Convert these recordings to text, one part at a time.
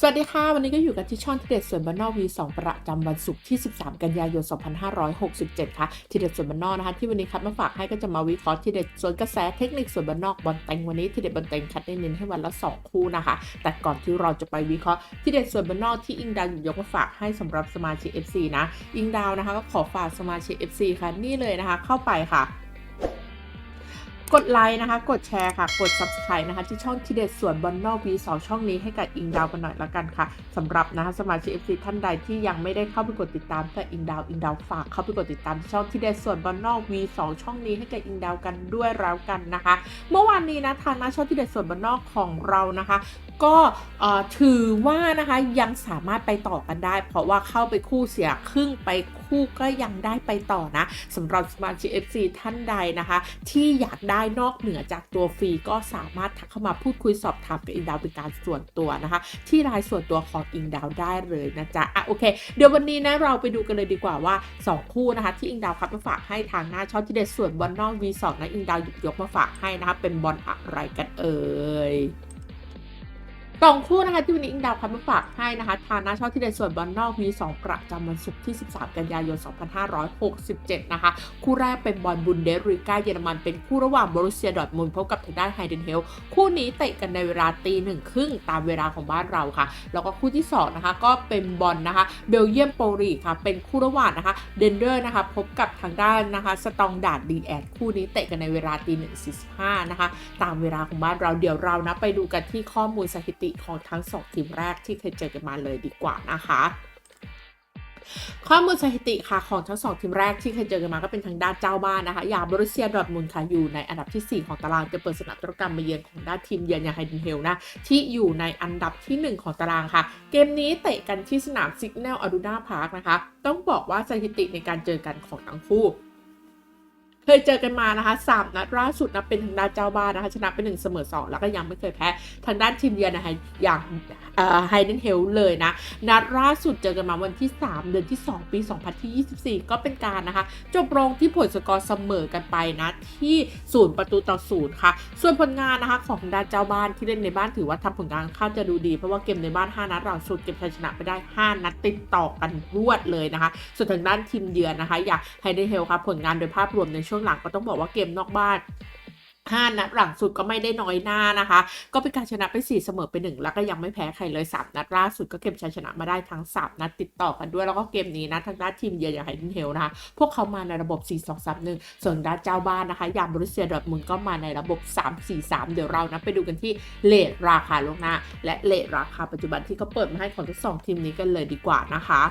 สวัสดีค่ะ วันนี้ก็อยู่กันที่ช่องทีเด็ดส่วนบ้านนอกวี2ประจำวันศุกร์ที่ 13 กันยายน 2567 ค่ะทีเด็ดส่วนบ้านนอกนะคะ ที่วันนี้คัดมาฝากให้ก็จะมาวิเคราะห์ทีเด็ดส่วนกระแสเทคนิคส่วนบ้านนอกบอลเต็งวันนี้ทีเด็ดบอลเต็งคัดได้เน้นให้วันละ 2 คู่นะคะ แต่ก่อนที่เราจะไปวิเคราะห์ทีเด็ดส่วนบ้านนอกที่อิงดาวหยิบยกมาฝากให้สำหรับสมาชิก FC นะอิงดาวนะคะก็ขอฝากสมาชิก FC ค่ะนี่เลยนะคะ เข้าไปค่ะ กดไลค์นะคะ กดแชร์ค่ะ กด subscribe นะคะ ที่ช่องทีเด็ดส่วนบอลนอกวีสองช่องนี้ให้กับอิงดาวกันหน่อยละกันค่ะสำหรับนะคะสมาชิก FC ท่านใดที่ยังไม่ได้เข้าไปกดติดตามกับอิงดาวอิงดาวฝากเข้าไปกดติดตามช่องทีเด็ดส่วนบอลนอกวีสองช่องนี้ให้กับอิงดาวกันด้วยแล้วกันนะคะ เมื่อวานนี้นะทางหน้าช่องทีเด็ดส่วนบอลนอกของเรานะคะ ก็ถือว่านะคะยังสามารถไปต่อกันได้ เพราะว่าเข้าไปคู่เสียครึ่งไปคู่ก็ยังได้ไปต่อนะสำหรับสมาชิก FC ท่านใดนะคะ ที่อยากได้นอกเหนือจากตัวฟรีก็สามารถทักเข้ามาพูดคุยสอบถามกับอิงดาวเป็นการส่วนตัวนะคะ ที่รายส่วนตัวของอิงดาวได้เลยนะจ๊ะอะโอเค เดี๋ยววันนี้นะเราไปดูกันเลยดีกว่าว่า 2 คู่นะคะ ที่อิงดาวคัดมาฝากให้ทางหน้าช่องที่เด็ดส่วนบอลนอก V2 นะอิงดาวหยิบยกมาฝากให้นะคะเป็นบอลอะไรกันเอ่ย สองคู่นะคะที่วันนี้อิงดาวคัดมาฝากให้นะคะทางหน้าชองที่เด่นส่วนบอลนอกวีสองประจำวันศุกร์ที่ 13 กันยายน 2567 นะคะ คู่แรกเป็นบอลบุนเดสริก้าเยอรมันเป็นคู่ระหว่างบรูเซียดอร์ทมุนพบกับทางด้านไฮเดนเฮลคู่นี้เตะกันในเวลาตีหนึ่งครึ่งตามเวลาของบ้านเราค่ะ แล้วก็คู่ที่ 2 นะคะ ก็เป็นบอลนะคะเบลเยียมโปรลีค่ะ เป็นคู่ระหว่างนะคะเดนเดอร์นะคะพบกับทางด้านนะคะสตองดาดดีแอดคู่นี้เตะกันในเวลาตีหนึ่งสี่สิบห้านะคะตามเวลาของบ้านเราเดี๋ยวเรานะไปดูกันที่ข้อมูลสถิติของทั้งสองทีมแรกที่เคยเจอกันมาเลยดีกว่านะคะข้อมูลสถิติค่ะของทั้งสองทีมแรกที่เคยเจอกันมาก็เป็นทางด้านเจ้าบ้านนะคะ อย่างบรูเซียดอร์ทมุนค่ะอยู่ในอันดับทีสี่4 ของตารางจะเปิดสนามตุรกรรมมาเยือนของด้านทีมเยือนอย่างไฮเดนเฮลนะที่อยู่ในอันดับที่ 1 ของตารางค่ะ เกมนี้เตะกันที่สนามซิกเนลอารูนาพาร์คนะคะ ต้องบอกว่าสถิติในการเจอกันของทั้งคู่ เคยเจอกันมานะคะสามนัดล่าสุดนะเป็นทางด้านเจ้าบ้านนะคะชนะไปหนึ่งเสมอสองแล้วก็ยังไม่เคยแพ้ทางด้านทีมเยือนนะคะอย่างไฮเดนเฮลเลยนะ นัดล่าสุดเจอกันมาวันที่ 3 เดือนที่ 2 ปี 2024 ก็เป็นการนะคะ จบลงที่ผลสกอร์เสมอกันไปนะที่ศูนย์ประตูต่อศูนย์ค่ะ ส่วนผลงานนะคะของทางด้านเจ้าบ้านที่เล่นในบ้านถือว่าทำผลงานค่อนข้าจะดูดี เพราะว่าเกมในบ้าน 5 นัดล่าสุดเก็บชัยชนะไปได้ 5 นัดติดต่อกันรวดเลยนะคะ ส่วนทางด้านทีมเยือนนะคะ อย่างไฮเดนเฮลค่ะผลงานโดยภาพรวมในช่วงหลังก็ต้องบอกว่าเกมนอกบ้าน5นัดหลังสุดก็ไม่ได้น้อยหน้านะคะ ก็เป็นการชนะไป 4 เสมอไป 1 แล้วก็ยังไม่แพ้ใครเลย 3 นัดล่าสุดก็เก็บชัยชนะมาได้ทั้ง 3 นัดติดต่อกันด้วย แล้วก็เกมนี้นะทางด้านทีมเยือนอย่างไฮเดนเฮลนะคะพวกเขามาในระบบ 4 2 3 1 ส่วนด้านเจ้าบ้านนะคะ อย่างบรูเซียดอทมุนก็มาในระบบ 3 4 3 เดี๋ยวเรานะไปดูกันที่เลทราคาลงหน้า และเลทราคาปัจจุบันที่เขาเปิดมาให้ของทั้งสองทีมนี้กันเลยดีกว่านะคะ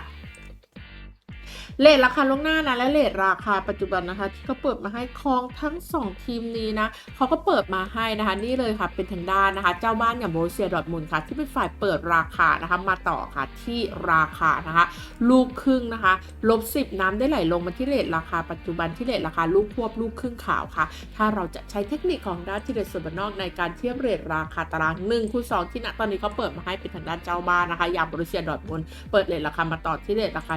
เลทราคาล่วงหน้านะและเลทราคาปัจจุบันนะคะ ที่เขาเปิดมาให้ของทั้ง 2 ทีมนี้นะเขาก็เปิดมาให้นะคะ นี่เลยค่ะเป็นทางด้านนะคะ เจ้าบ้านอย่างโบรเซียดอทมุนค่ะ ที่เป็นฝ่ายเปิดราคานะคะ มาต่อค่ะที่ราคานะคะ ลูกครึ่งนะคะลบสิบน้ำได้ไหลลงมาที่เลทราคาปัจจุบันที่เลทราคาลูกควบลูกครึ่งขาวค่ะ ถ้าเราจะใช้เทคนิคของด้านที่เดส่วนบนนอกในการเทียบเรทราคาตาราง1คูณ2ที่ณตอนนี้เขาเปิดมาให้เป็นทางด้านเจ้าบ้านนะคะอย่างบรเซียดอทมุนเปิดเลทราคามาต่อที่เลทราคา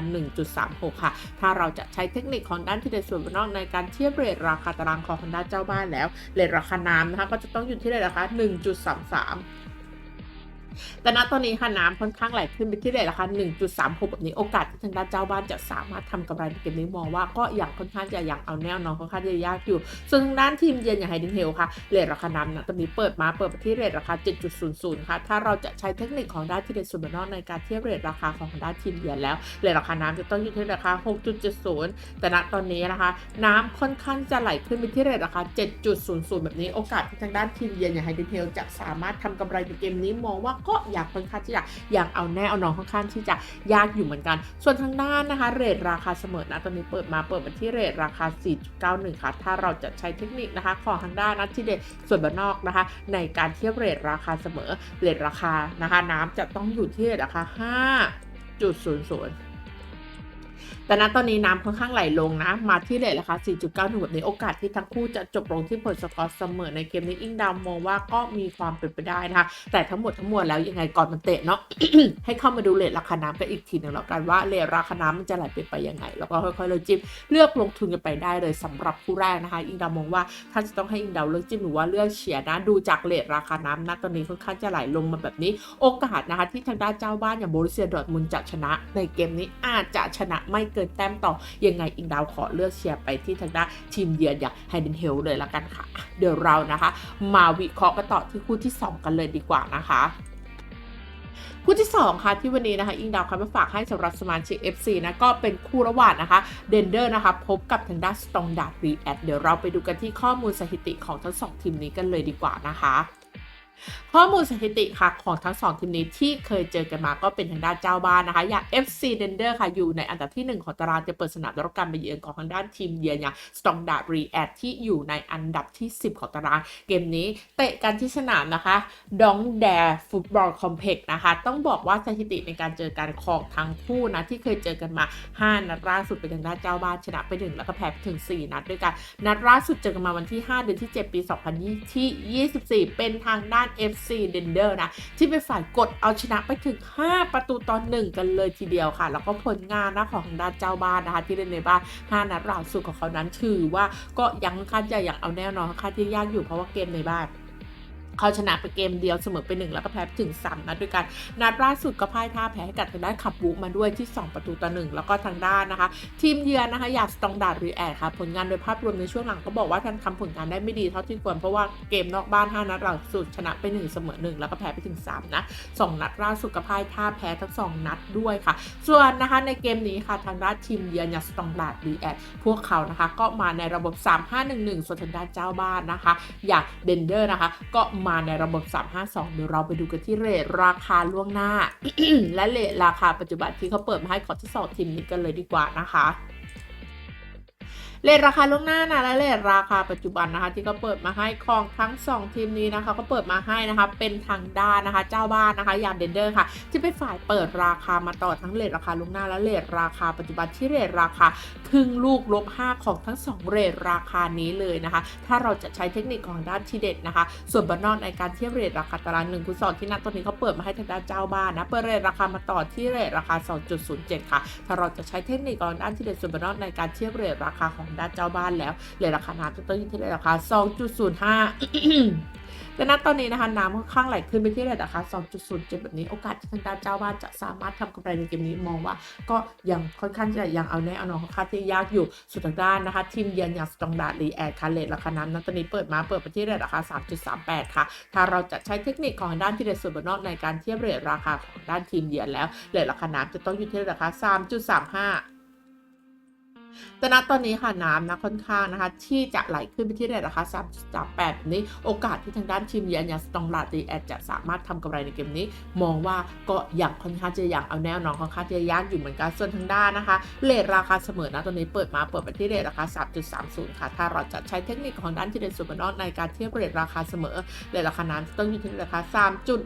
6 ค่ะ ถ้าเราจะใช้เทคนิคของด้านที่เดส่วนนอกในการเทียบเรทราคาตารางของทางด้าเจ้าบ้านแล้วเรทราคาน้ำนะคะก็จะต้องอยู่ที่เรทราคา1.33 แต่ณตอนนี้ค่ะน้ำค่อนข้างไหลขึ้นไปที่เรทราคา1.36 แบบนี้โอกาสที่ทางด้านเจ้าบ้านจะสามารถทำกำไรในเกมนี้มองว่าก็อย่างค่อนข้างจะอย่างเอาแนวเนอนค่อนข้างจะยากอยู่ ส่วนทางด้านทีมเยือนอย่างไฮเดนเฮลค่ะเรทราคาน้ำนะตอนนี้เปิดมาเปิดไปที่เรทราคา 7.00 ค่ะ ถ้าเราจะใช้เทคนิคของด้านที่เดส่วนบนนอกในการเทียบเรทราคาของทางด้านทีมเยือนแล้วเรทราคาน้ำจะต้องอยู่ที่ราคา 6.70 แต่ณตอนนี้นะคะ น้ำค่อนข้างจะไหลขึ้นไปที่เรทราคา 7.00 แบบนี้โอกาสที่ทางด้านทีมเยือนอย่างไฮเดนเฮลจะสามารถทำกำไรในเกมนี้มองว่าก็อยากค่อนข้างที่จะอยากเอาแน่เอานอนค่อนข้างที่จะยากอยู่เหมือนกัน ส่วนทางด้านนะคะ เรทราคาเสมอนะตอนนี้เปิดมาเปิดมาที่เรทราคา 4.91 ค่ะ ถ้าเราจะใช้เทคนิคนะคะของทางด้านนัที่เด็ดส่วนบานนอกนะคะ ในการเทียบเรทราคาเสมอเรทราคานะคะ น้ำจะต้องอยู่ที่รทราคา 5.00 แต่ณตอนนี้น้ำค่อนข้างไหลลงนะ มาที่เลทราคา 4.91 แบบนี้โอกาสที่ทั้งคู่จะจบลงที่ผลสกอร์เสมอในเกมนี้อิงดาวมองว่าก็มีความเป็นไปได้นะคะ แต่ทั้งหมดทั้งมวลแล้วยังไงก่อนมันเตะเนาะ ให้เข้ามาดูเลทราคาน้ำกันอีกทีหนึ่งแล้วกันว่าเลทราคาน้ำมันจะไหลเป็นไปยังไง แล้วก็ค่อยๆเลยจิ้มเลือกลงทุนกันไปได้เลยสำหรับคู่แรกนะคะ อิงดาวมองว่าถ้าจะต้องให้อิงดาวเลือกจิ้มหรือว่าเลือกเฉียนะดูจากเลทราคาน้ำนะตอนนี้ค่อนข้างจะไหลลงมาแบบนี้ โอกาสนะคะที่ทางด้านเจ้าบ้านอย่างโบรุเซียดอร์ทมุนจะชนะ ในเกมนี้อาจจะชนะไม่เกินแต้มต่อ ยังไงอิงดาวขอเลือกเชียร์ไปที่ทางด้านทีมเยือนอย่างไฮเดนเฮลเลยละกันค่ะ เดี๋ยวเรานะคะ มาวิเคราะห์กันต่อที่คู่ที่ 2 กันเลยดีกว่านะคะคู่ที่ 2 ค่ะ ที่วันนี้นะคะ อิงดาวคัมาฝากให้สำหรับสมาชิก FC นะก็เป็นคู่ระหว่างนะคะเดนเดอร์นะคะ พบกับทางด้านสตองดาร์รีแอดเดี๋ยวเราไปดูกันที่ข้อมูลสถิติของทั้งสองทีมนี้กันเลยดีกว่านะคะ ข้อมูลสถิติค่ะของทั้งสองทีมนี้ที่เคยเจอกันมาก็เป็นทางด้านเจ้าบ้านนะคะ อย่าง FC d e n d e r ค่ะอยู่ในอันดับที่ 1 ของตารางจะเปิดสนามรับการไปเยือนของทางด้านทีมเยือนอย่าง Standard r e a c t ที่อยู่ในอันดับที่ 10 ของตาราง เกมนี้เตะกันที่สนามนะคะดองแดฟุตบอลคอมเพล็กซ์นะคะ ต้องบอกว่าสถิติในการเจอกันของทั้งคู่นะที่เคยเจอกันมา 5 นัดล่าสุดเป็นทางด้านเจ้าบ้านชนะไปถึงแล้วก็แพ้ไปถึง 4 นัดด้วยกัน นัดล่าสุดเจอกันมาวันที่ 5 เดือนที่ 7 ปี 2020ที่ 24 เป็นทางด้าน FC d e n d e r นะ ที่เป็นฝ่ายกดเอาชนะไปถึง 5 ประตูต่อหนึ่งกันเลยทีเดียวค่ะ แล้วก็ผลงานนะของทางด้านเจ้าบ้านนะคะที่เล่นในบ้าน 5 นัดล่าสุดของเขานั้นถือว่าก็ยังค่อนข้าจะอย่างเอาแน่นอนค่อนข้าที่ยากอยู่เพราะว่าเกมในบ้าน เขาชนะไปเกมเดียวเสมอไปหนึ่งแล้วก็แพ้ไปถึง 3 นัดด้วยกัน นัดล่าสุดก็พ่ายท่าแพ้ให้กับทางด้านขับบุกมาด้วยที่ 2 ประตูต่อหนึ่งแล้วก็ทางด้านนะคะ ทีมเยือนนะคะอยากสตองดาร์ดรีแอดค่ะ ผลงานโดยภาพรวมในช่วงหลังก็บอกว่าท่านทำผลงานได้ไม่ดีเท่าที่ควรเพราะว่าเกมนอกบ้าน 5 นัดหลังสุดชนะไป 1 เสมอ 1 แล้วก็แพ้ไปถึง 3 นะสองนัดล่าสุดก็พ่ายท่าแพ้ทั้ง 2 นัดด้วยค่ะ ส่วนนะคะในเกมนี้ค่ะทางด้านทีมเยือนอยางสตองดาร์ดรีแอดพวกเขานะคะก็มาในระบบ 3-5-1-1ส่วนทางด้านเจ้าบ้านนะคะ อย่างเดนเดอร์นะคะ ก็มาในระบบ 352 เดี๋ยวเราไปดูกันที่เรทราคาล่วงหน้า และเรทราคาปัจจุบันที่เขาเปิดมาให้ขอทดสอบทีมนี้กันเลยดีกว่านะคะ เรทราคาล่วงหน้านะและเรทราคาปัจจุบันนะคะที่เขาเปิดมาให้ของทั้ง 2 ทีมนี้นะคะก็เปิดมาให้นะคะเป็นทางด้านนะคะเจ้าบ้านนะคะยางเดนเดอร์ค่ะ ที่เป็นฝ่ายเปิดราคามาต่อทั้งเรทราคาล่วงหน้าและเรทราคาปัจจุบันที่เรทราคาครึ่งลูกลบ 5 ของทั้ง 2 เรทราคานี้เลยนะคะ ถ้าเราจะใช้เทคนิคของด้านทีเด็ดนะคะ ส่วนบานนอนในการเทียบเรทราคาตารางหนึ่งคูณสองที่นัดตอนนี้เขาเปิดมาให้ทางด้านเจ้าบ้านนะเปิดเรทราคามาต่อที่เรทราคา 2.07 ค่ะ ถ้าเราจะใช้เทคนิคของด้านทีเด็ดส่วนบานนอนในการเทียบเรทราคาของด้านเจ้าบ้านแล้วเรทราคาน้ำจะต้องอยู่ที่เรทราคา 2.05แต่ณตอนนี้นะคะน้ำค่อนข้างไหลขึ้นไปที่ระดับราคา 2.07 แบบนี้โอกาสที่ทางด้านเจ้าบ้านจะสามารถทำกำไรในเกมนี้มองว่า ก็ยังค่อนข้างจะยังเอาแน่เอานอนค่อนข้างที่ยากอยู่สุดทางด้านนะคะทีมเยือนอย่างสตองดาร์ดรีแอดคาเลตราคาน้ำนั้นตอนนี้เปิดมาเปิดไปที่เรทราคา 3.38 ค่ะ ถ้าเราจะใช้เทคนิคของด้านที่เรทส่วนบนนอกในการเทียบเรทราคาของด้านทีมเยือนแล้วเรทราคาน้ำจะต้องอยู่ที่ราคา 3.35 แต่ณตอนนี้ค่ะน้ำนะค่อนข้างนะคะ ที่จะไหลขึ้นไปที่เรทราคา3.38นี้โอกาสที่ทางด้านทีมเยือนอย่างสตองลาดีแอดจะสามารถทำกำไรในเกมนี้ มองว่าก็อยังค่อนข้างจะอยังเอาแนวนอนค่อนข้างจะยากอยู่เหมือนกันส่วนทางด้านนะคะเรทราคาเสมอนะตอนนี้เปิดมาเปิดไปที่เรทราคา 3.30 ค่ะ ถ้าเราจะใช้เทคนิคของด้านที่เดนสุบนอกในการเทียบเรทราคาเสมอเรทราคาน้ำจะต้องอยู่ที่ราคา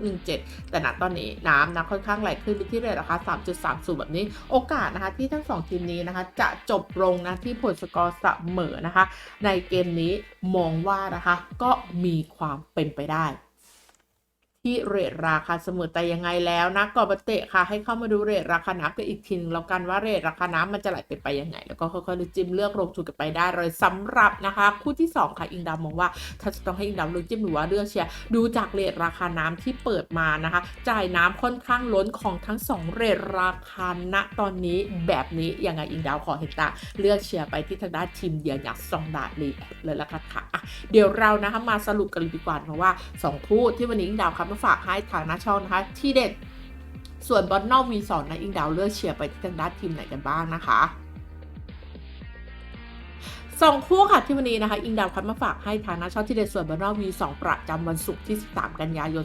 3.17 แต่ณตอนนี้น้ำนะค่อนข้างไหลขึ้นไปที่เรทราคา 3.30 แบบนี้ โอกาสนะคะที่ทั้งสองทีมนี้นะคะจะจบลงนะที่ผลสกอร์เสมอนะคะ ในเกมนี้มองว่านะคะก็มีความเป็นไปได้ ที่เรทราคาเสมอแต่ยังไงแล้วนะกอนมาเตะค่ะ ให้เข้ามาดูเรทราคาน้ำกันอีกทีนึงแล้วกันว่าเรทราคาน้ำมันจะไหลเป็นไปยังไง แล้วก็ค่อยๆจิ้มเลือกลงทุนกันไปได้เลยสำหรับนะคะ คู่ที่ 2 ค่ะอิงดาวมองว่า ถ้าจะต้องให้อิงดาวเลือกจิ้มหรือว่าเลือกเชียร์ดูจากเรทราคาน้ำที่เปิดมานะคะ จ่ายน้ำค่อนข้างล้นของทั้ง 2 เรทราคาณตอนนี้แบบนี้ยังไงอิงดาวขอเห็นตาเลือกเชียร์ไปที่ทางด้านทีมเยือนอย่างซองดาลีเลยละกันค่ะเดี๋ยวเรานะคะมาสรุปกันเลยดีกว่าเพราะว่า 2 คู่ที่วันนี้อิงดาวครับมาฝากให้ทางหน้าช่องนะคะ ที่เด็ด ส่วนบอลนอกวีสอนนะอิงดาวเลือกเชียร์ไปที่ทางด้านทีมไหนกันบ้างนะคะ งคู่ค่ะที่วันนี้นะคะ อิงดาวคัดมาฝากให้ทางนักช็อตที่เด็ดส่วนบนนอก V2 ประจำวันศุกร์ที่ 13 กันยายน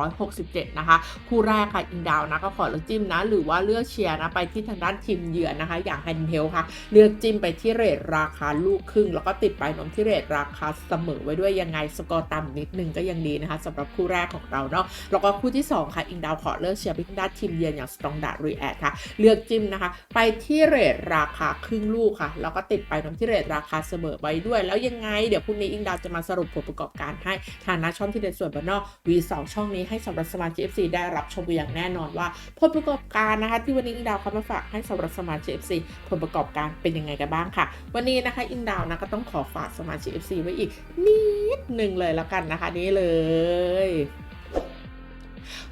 2567 นะคะ คู่แรกค่ะ อิงดาวนะก็ขอเลือกจิ้มนะ หรือว่าเลือกเชียร์นะ ไปที่ทางด้านทีมเยือนนะคะ อย่างไฮนเทลค่ะ เลือกจิ้มไปที่เรทราคาลูกครึ่ง แล้วก็ติดไปนมที่เรทราคาเสมอไว้ด้วยยังไงสกอร์ต่ำนิดนึงก็ยังดีนะคะสำหรับคู่แรกของเราเนาะแล้วก็คู่ที่ 2 ค่ะ อิงดาวขอเลือกเชียร์ไปที่ด้านทีมเยือนอย่างสตองดาร์รีแอดค่ะ เลือกจิ้มนะคะ ไปที่เรทราคาครึ่งลูกค่ะ แล้วก็ติดไปนมที่เรทราคาเสมอไว้ด้วย แล้วยังไง เดี๋ยวพรุ่งนี้อิงดาวจะมาสรุปผลประกอบการให้ทางน้าช่องที่เด็ดส่วนบนนอก V2 ช่องนี้ให้สำหรับสมาชิก FC ได้รับชมอย่างแน่นอนว่า ผลประกอบการนะคะที่วันนี้อิงดาวเขามาฝากให้สำหรับสมาชิก FC ผลประกอบการเป็นยังไงกันบ้างค่ะ วันนี้นะคะอิงดาวนะก็ต้องขอฝากสมาชิก FC ไว้อีกนิดหนึ่งเลยแล้วกันนะคะนี่เลย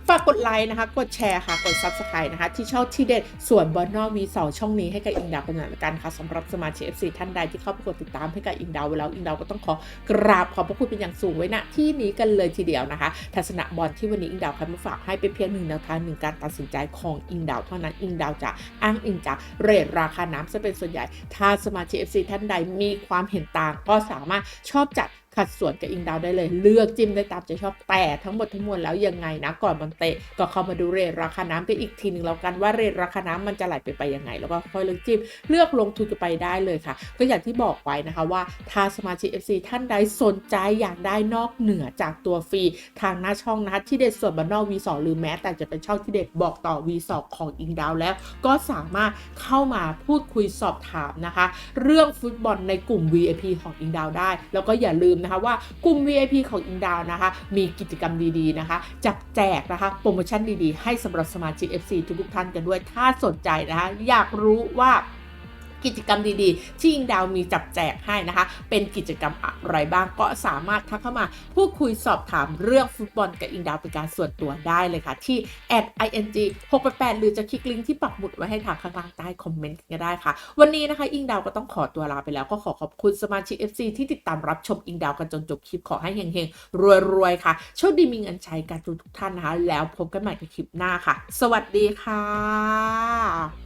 ฝากกดไลค์นะคะ กดแชร์ค่ะ กด Subscribe นะคะ ที่ช่องที่เด็ดส่วนบอนนอกวีสองช่องนี้ให้กับอิงดาวกันหน่อยละกันค่ะสำหรับสมาชิก FC ท่านใดที่เข้าไปกดติดตามให้กับอิงดาวไว้แล้วอิงดาวก็ต้องขอกราบขอบพระคุณเป็นอย่างสูงไว้ณที่นี้กันเลยทีเดียวนะคะ ทัศนะบอลที่วันนี้อิงดาวคัดมาฝากให้เป็นเพียงหนึ่งแนวทางหนึ่งการตัดสินใจของอิงดาวเท่านั้นอิงดาวจะอ้างอิงจากเรทราคาน้ำจะเป็นส่วนใหญ่ ถ้าสมาชิก FC ท่านใดมีความเห็นต่างก็สามารถชอบจัด ขัดส่วนกับอิงดาวได้เลย เลือกจิ้มได้ตามใจชอบแต่ทั้งหมดทั้งมวลแล้วยังไงนะ ก่อนมันเตะก็เข้ามาดูเรทราคาน้ำกันอีกทีหนึ่งแล้วกันว่าเรทราคาน้ำมันจะไหลไปไปยังไง แล้วก็ค่อยเลือกจิ้มเลือกลงทุนกันไปได้เลยค่ะ ก็อย่างที่บอกไว้นะคะว่าถ้าสมาชิก FC ท่านใดสนใจอยากได้นอกเหนือจากตัวฟรีทางหน้าช่องนะคะที่เด็ดส่วนบันนอก V2 หรือแม้แต่จะเป็นช่องที่เด็ดบอกต่อ V2 ของอิงดาวแล้ว ก็สามารถเข้ามาพูดคุยสอบถามนะคะ เรื่องฟุตบอลในกลุ่ม VIP ของอิงดาวได้ แล้วก็อย่าลืมนะคะว่ากลุ่ม VIP ของอิงดาวนะคะ มีกิจกรรมดีๆนะคะ จับแจกนะคะโปรโมชั่นดีๆ ให้สำหรับสมาชิก FC ทุกๆท่านกันด้วยถ้าสนใจนะคะ อยากรู้ว่า กิจกรรมดีๆ ที่อิงดาวมีจับแจกให้นะคะ เป็นกิจกรรมอะไรบ้างก็สามารถทักเข้ามา พูดคุยสอบถามเรื่องฟุตบอลกับอิงดาวเป็นการส่วนตัวได้เลยค่ะ ที่ @ing68 หรือจะคลิกลิงก์ที่ปักหมุดไว้ให้ทางข้างล่างใต้คอมเมนต์ก็ได้ค่ะ วันนี้นะคะอิงดาวก็ต้องขอตัวลาไปแล้วก็ขอขอบคุณสมาชิก FC ที่ติดตามรับชมอิงดาวกันจนจบคลิปขอให้เฮงๆรวยๆค่ะโชคดีมีเงินใช้กันทุกท่านนะคะ แล้วพบกันใหม่ในคลิปหน้าค่ะ สวัสดีค่ะ